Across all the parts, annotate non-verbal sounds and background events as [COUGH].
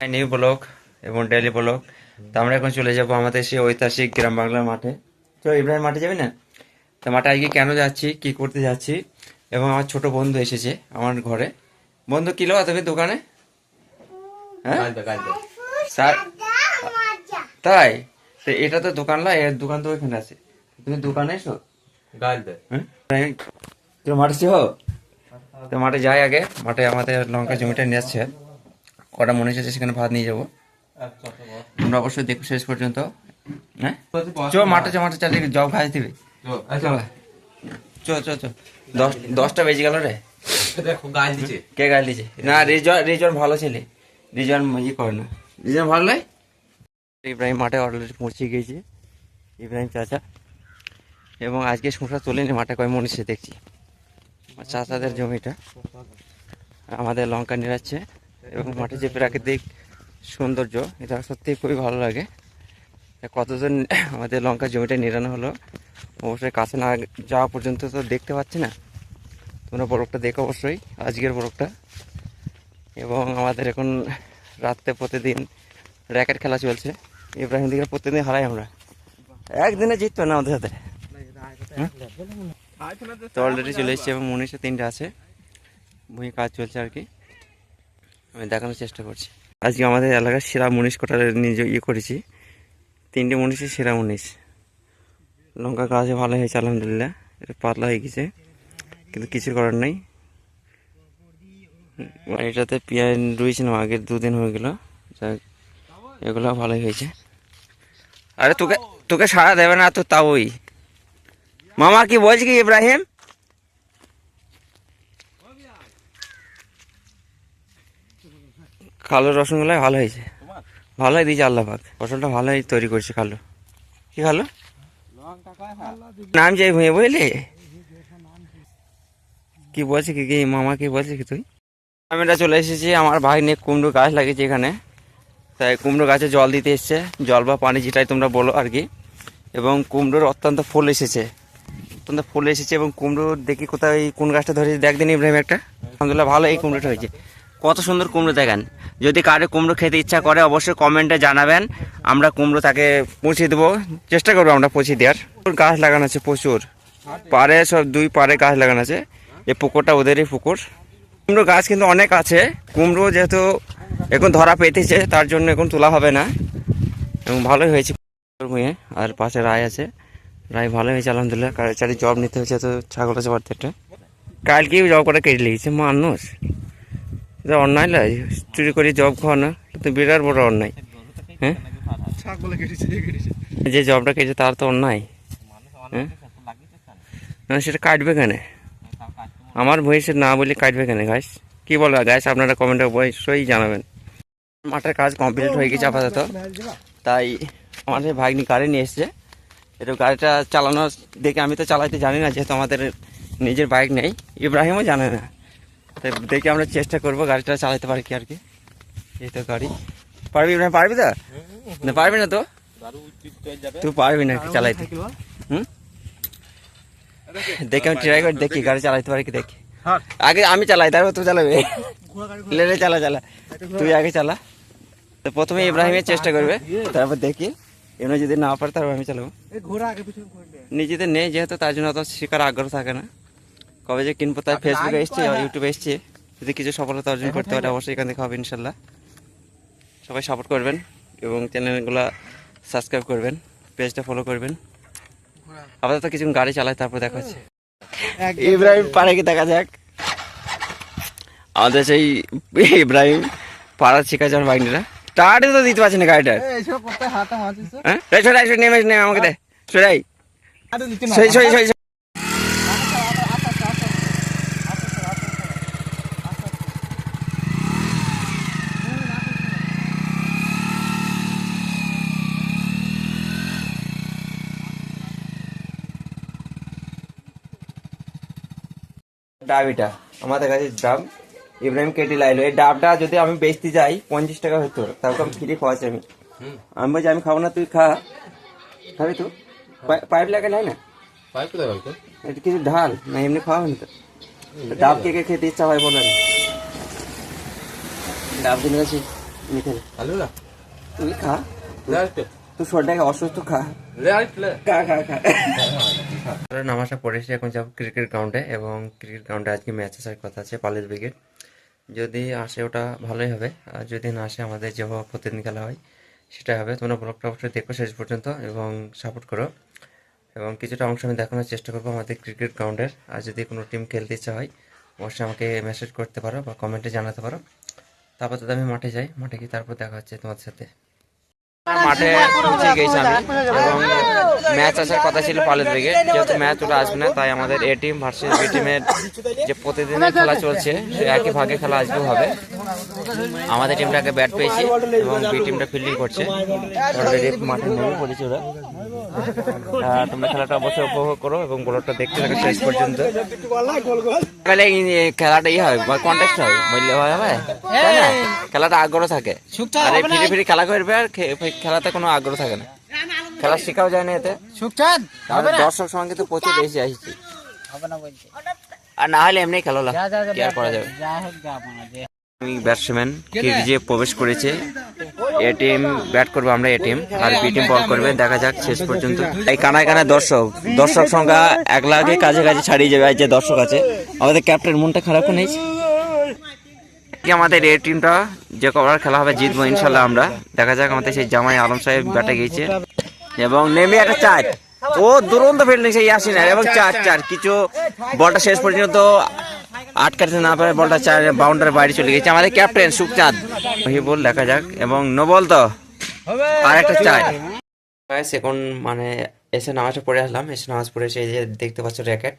New block এবং daily block তো আমরা এখন চলে যাব আমাদের সেই ঐতিহাসিক গ্রাম বাংলার মাঠে। তো ইব্রাহিম মাঠে যাবি না? তো মাঠে আজকে কেন যাচ্ছি কি করতে যাচ্ছি? এবং আমার ছোট বন্ধু এসেছে আমার ঘরে। বন্ধু কিলো তুমি দোকানে? হ্যাঁ? তাই? তো এটা তো দোকান না এর দোকান তো এখানে আছে। তুমি দোকানে এসো। হ্যাঁ? মাঠে তো মাঠে যাই আগে। মাঠে আমাদের লঙ্কা জমিটা নিয়ে আসছে। কটা মনে হচ্ছে সেখানে ভাত নিয়ে যাব। তোমরা অবশ্যই দেখো শেষ পর্যন্ত হ্যাঁ? চো মাঠে চো মাঠে চালিয়ে জব খাই দিবি। চো চো চো দশ দশটা বেজে গেল রে। কে গাল দিছে না রিজন রিজন ভালো ছেলে। রিজন ই করে না। রিজন ভালো নয়? ইব্রাহিম মাঠে অলরেডি পৌঁছে গিয়েছে। ইব্রাহিম চাচা। এবং আজকে সংসার তোলেনি মাঠে কয় মনীষে দেখছি। চাচাদের জমিটা। আমাদের লঙ্কা নিরাচ্ছে এবং মাঠে যে প্রাকৃতিক সৌন্দর্য। এটা সত্যি খুবই ভালো লাগে। কতজন [COUGHS] আমাদের লঙ্কা জমিটা নিরানো হলো অবশ্যই কাছে না যাওয়া পর্যন্ত তো দেখতে পাচ্ছি না। তোমরা বরফটা দেখো অবশ্যই আজকের বরফটা এবং আমাদের এখন রাত্রে প্রতিদিন র্যাকেট খেলা চলছে। ইব্রাহিম দিকে প্রতিদিন হারাই আমরা। একদিনে জিততো না আমাদের সাথে? তো অলরেডি চলে এসেছি এবং মনীষে তিনটে আছে। ভূমি কাজ চলছে আর কি। আমি দেখানোর চেষ্টা করছি। আজকে আমাদের এলাকার সেরা মনীষ কোটা নিজে ইয়ে করেছি। তিনটে মনীষের সেরা মনীষ লঙ্কা গাছে ভালো হয়েছে, আলহামদুলিল্লাহ। এটা পাতলা হয়ে গেছে, কিন্তু কিছু করার নেই। এটাতে পেঁয়াজ রুইছিলাম, আগের দুদিন হয়ে গেল। এগুলো ভালোই হয়েছে। আরে তোকে তোকে সাড়া দেবে না তো তাওই। মামা কি বলছি কি, ইব্রাহিম? কালো রসগোল্লা ভালো হয়েছে। ভালোই দিয়েছে আল্লাহ পাক ফসলটা ভালোই তৈরি করছে কালো। কি খালো নাম যাই ভুঁয়ে বুঝলি কি বলছে কি কি মামা কি বলছে কি তুই? আমি এটা চলে এসেছি আমার ভাই নিয়ে কুমড়ো গাছ লাগিয়েছে এখানে। তাই কুমড়ো গাছে জল দিতে এসছে। জল বা পানি যেটাই তোমরা বলো আর কি। এবং কুমড়োর অত্যন্ত ফুল এসেছে। অত্যন্ত ফুল এসেছে এবং কুমড়ো দেখি কোথায় কোন গাছটা ধরেছে? দেখ দিন ইব্রাহিম একটা। আলহামদুলিল্লাহ ভালো এই কুমড়োটা হয়েছে। কত সুন্দর কুমড়ো দেখেন। যদি কারও কুমড়ো খেতে ইচ্ছা করে, অবশ্যই কমেন্টে জানাবেন। আমরা কুমড়ো তাকে পৌঁছে দেবো। চেষ্টা করব আমরা পৌঁছে দেওয়ার। গাছ লাগানো আছে, প্রচুর। পাড়ে সব দুই পাড়ে গাছ লাগানো আছে। এই পুকুরটা ওদেরই পুকুর। কুমড়ো গাছ কিন্তু অনেক আছে। কুমড়ো যেহেতু এখন ধরা পেতেছে, তার জন্য এখন তোলা হবে না। এবং ভালোই হয়েছে ভুঁয়ে আর পাশে রায় আছে। রায় ভালো হয়েছে, আলহামদুলিল্লাহ। কার চারি জব নিতে হয়েছে তো ছাগল আছে বাড়িতে একটা। কালকেই জব করে কেটে লেগেছে মানুষ। এটা অন্যায় নয় চুরি করে, জব খাওয়ানো কিন্তু বিরাট বড় অন্যায়। হ্যাঁ? যে জবটা কেটেছে তার তো অন্যায়। হ্যাঁ? না, সেটা কাটবে কেন? আমার ভয়েসে না বলে কাটবে কেন গাছ কি বলো গাছ আপনারা কমেন্টে অবশ্যই জানাবেন। মাঠের কাজ কমপ্লিট হয়ে গেছে আপাতত। তাই আমাদের ভাগ্নি গাড়ি নিয়ে এসছে। একটু গাড়িটা চালানো দেখে আমি তো চালাইতে জানি না, যেহেতু আমাদের নিজের বাইক নেই। ইব্রাহিমও জানে না। তাই দেখে আমরা চেষ্টা করব গাড়িটা চালাতে পারি কি আর কি। এই তো গাড়ি। পারবি ইব্রাহিম পারবি তো? না পারবি না তো? তুই পারবি না চালাইতে? হুম? দেখে আমি ট্রাই করে দেখি গাড়ি চালাইতে পারি কি দেখি। আগে আমি চালাই তারপর তুই চালাবি। লেলে চালা চালা। তুই আগে চালা। তো প্রথমে ইব্রাহিমের চেষ্টা করবে তারপর দেখি। এমনি যদি না পারে তারপর আমি চালাবো। নিজেদের নেই যেহেতু তার জন্য অত শেখার আগ্রহ থাকে না। কবে যে কিনবো তাই ফেসবুকে এসছে ইউটিউবে এসছে। যদি কিছু সফলতা অর্জন করতে পারে অবশ্যই এখান থেকে হবে ইনশাল্লাহ। সবাই সাপোর্ট করবেন এবং চ্যানেলগুলো সাবস্ক্রাইব করবেন পেজটা ফলো করবেন। আপাতত কিছু গাড়ি চালায় তারপর দেখা হচ্ছে। ইব্রাহিম পারে কি দেখা যাক। আমাদের সেই ইব্রাহিম পাড়ার শিখা যাওয়ার বাইকটা টায়ারই তো দিতে পারছি না গাড়িটার হ্যাঁ? সরাই সরাই নেমে নেমে আমাকে দে। সরাই সই সই ডাব এটা আমাদের কাছে ডাব ইব্রাহিম কেটে লাইলো। এই ডাবটা যদি আমি বেচতে যাই পঞ্চাশ টাকা হতো তারপর আমি ফ্রি খাওয়াচ্ছি আমি আমি বলছি আমি খাব না তুই খা। খাবি তো? পাইপ লাগা নাই না? পাইপ এটা কিছু ঢাল? না এমনি খাওয়া তো। ডাব কে কে খেতে ইচ্ছা হয় বলেন ডাব দিন গেছি মিঠে আলু না? তুই খা। তুই শরীরটাকে অসুস্থ খা। খা খা খা। নামাজটা পড়েছি এখন যাব ক্রিকেট গ্রাউন্ডে এবং ক্রিকেট গ্রাউন্ডে আজকে ম্যাচ আসার কথা আছে পালিশ ব্রিগেড যদি আসে ওটা ভালোই হবে। আর যদি না আসে আমাদের যেভাবে প্রতিদিন খেলা হয় সেটা হবে। তোমরা ব্লগটা অবশ্যই দেখো শেষ পর্যন্ত এবং সাপোর্ট করো। এবং কিছুটা অংশ আমি দেখানোর চেষ্টা করব আমাদের ক্রিকেট গ্রাউন্ডের আর যদি কোনো টিম খেলতে ইচ্ছা হয় অবশ্যই আমাকে মেসেজ করতে পারো বা কমেন্টে জানাতে পারো। তারপর তো আমি মাঠে যাই। মাঠে গিয়ে তারপর দেখা হচ্ছে তোমাদের সাথে। মাঠে গেছি আমি। এবং ম্যাচ আসার কথা ছিল পালের দিকে যেহেতু ম্যাচ ওটা আসবে না তাই আমাদের এ টিম ভার্সেস বি টিমের যে প্রতিদিনের খেলা চলছে সে একই ভাগে খেলা আজকেও হবে। আমাদের টিমটাকে ব্যাট পেয়েছি এবং বি টিমটা ফিল্ডিং করছে। অলরেডি মাঠে নেমে পড়েছে ওরা। তোমরা খেলাটা অবশ্যই উপভোগ করো এবং বলটা দেখতে থাকো শেষ পর্যন্ত। তাহলে খেলাটা ই হয় কন্টেস্ট হয় বললে হয় হবে খেলাটা আগ্রহ থাকে। আর ফিরে ফিরে খেলা করবে আর খেলাতে কোনো আগ্রহ থাকে না। খেলা শেখাও যায় না এতে। সুখচাঁদ দর্শক সঙ্গে তো প্রচুর বেশি আসছি। হবে না বলছে। আর না হলে এমনি খেলো না যা যা যা কি আর করা যাবে? আমি ব্যাটসম্যান ক্রিজে প্রবেশ করেছে। এ টিম ব্যাট করবে আমরা এ টিম আর বি টিম বল করবে। দেখা যাক শেষ পর্যন্ত। এই কানায় কানায় দর্শক। দর্শক সংখ্যা এক লাখে কাছে কাছে ছাড়িয়ে যাবে। যে দর্শক আছে। আমাদের ক্যাপ্টেন মনটা খারাপ নেই কি আমাদের এ টিমটা যে কবার খেলা হবে জিতবো ইনশাল্লাহ আমরা। দেখা যাক আমাদের সেই জামাই আলম সাহেব ব্যাটে গিয়েছে। এবং নেমে একটা চার। ও দুরন্ত ফিল্ডিং সেই আসি না এবং চার চার। কিছু বলটা শেষ পর্যন্ত আটকাতে না পারে, বলটা চার বাউন্ডারি বাইরে চলে গেছে। আমাদের ক্যাপ্টেন সুখচাঁদ বল দেখা যাক। এবং নো বল তো আর একটা চার এখন মানে এসে নামাজটা পড়ে আসলাম। এসে নামাজ পড়ে এসে এই যে দেখতে পাচ্ছ র্যাকেট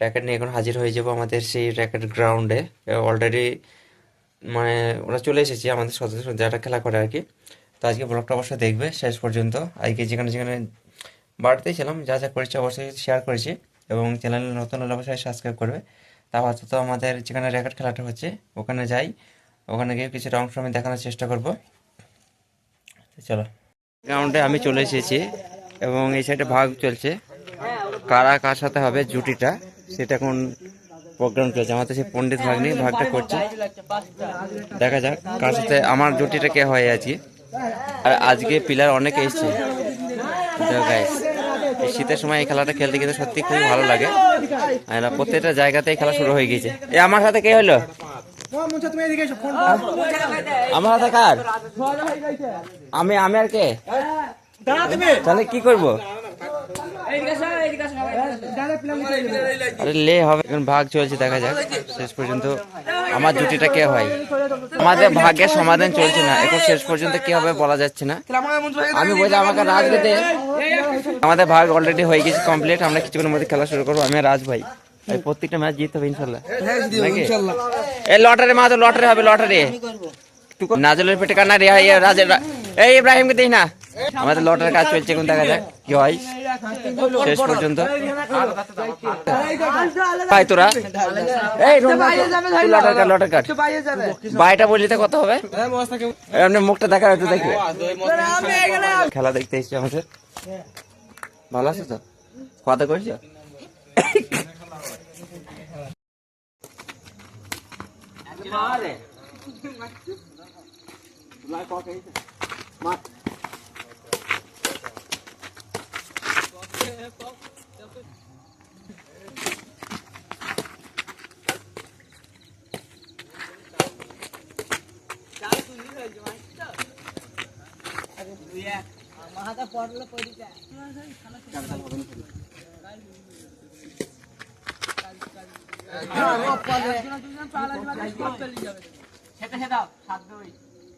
র্যাকেট নিয়ে এখন হাজির হয়ে যাব আমাদের সেই র্যাকেট গ্রাউন্ডে অলরেডি মানে ওরা চলে এসেছে আমাদের সদস্য যারা খেলা করে আর কি। তো আজকে ব্লগটা অবশ্যই দেখবে, শেষ পর্যন্ত। আজকে যেখানে যেখানে বাড়িতেই ছিলাম, যা যা করেছি অবশ্যই শেয়ার করেছি এবং চ্যানেলে নতুন হলে অবশ্যই সাবস্ক্রাইব করবে। তা আপাতত আমাদের যেখানে র্যাকেট খেলাটা হচ্ছে, ওখানে যাই। ওখানে গিয়ে কিছুটা অংশ আমি দেখানোর চেষ্টা করব। তো চলো। গ্রাউন্ডে আমি চলে এসেছি এবং এই সাইডে ভাগ চলছে। কারা কার সাথে হবে জুটিটা, সেটা এখন প্রোগ্রাম চলছে। আমাদের সেই পণ্ডিত ভাগ নিয়ে ভাগটা করছে। দেখা যাক কার সাথে আমার জুটিটা কে হয় আজকে আর আজকে পিলার অনেক এসছে। শীতের সময় এই খেলাটা খেলতে কিন্তু সত্যি খুবই ভালো লাগে। প্রত্যেকটা জায়গাতেই খেলা শুরু হয়ে গেছে। এ, আমার সাথে কে হলো? আমার সাথে কার? আমি আমি আর কে? তাহলে কি করব? আরে লে হবে। এখন ভাগ চলছে দেখা যাক। শেষ পর্যন্ত আমার জুটিটা কে হয়? আমাদের ভাগ্যের সমাধান চলছে না। এখন শেষ পর্যন্ত কি হবে বলা যাচ্ছে না। আমি বলছি আমাকে রাজ দিতে আমাদের ভাগ অলরেডি হয়ে গেছে কমপ্লিট আমরা কিছুক্ষণের মধ্যে খেলা শুরু করব। আমি রাজ ভাই। এই প্রত্যেকটা ম্যাচ জিততে হবে ইনশাল্লাহ। নাকি? এই লটারি মা তো লটারি হবে লটারি। নাজলের পেটে কান্না রে রাজের এই ইব্রাহিমকে দিস না। আমাদের লটারির কাজ চলছে, এখন দেখা যাক কি হয়। শেষ পর্যন্ত। ভাই, তোরা? এই লটার কাট লটার কাট। বাইটা বললি তো কত হবে। এমনি মুখটা দেখা একটু দেখি খেলা দেখতে এসছি আমাদের। ভালো আছো তো? কথা করছ? Lai có cái mặt. Mahata পড়ল পড়িটা সেটা সেটা সাত দুই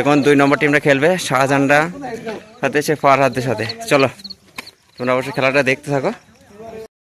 এখন দুই নম্বর টিমটা খেলবে, শাহজাহানরা সাথে, সে ফারহাদের সাথে। চলো, তোমরা অবশ্যই খেলাটা দেখতে থাকো।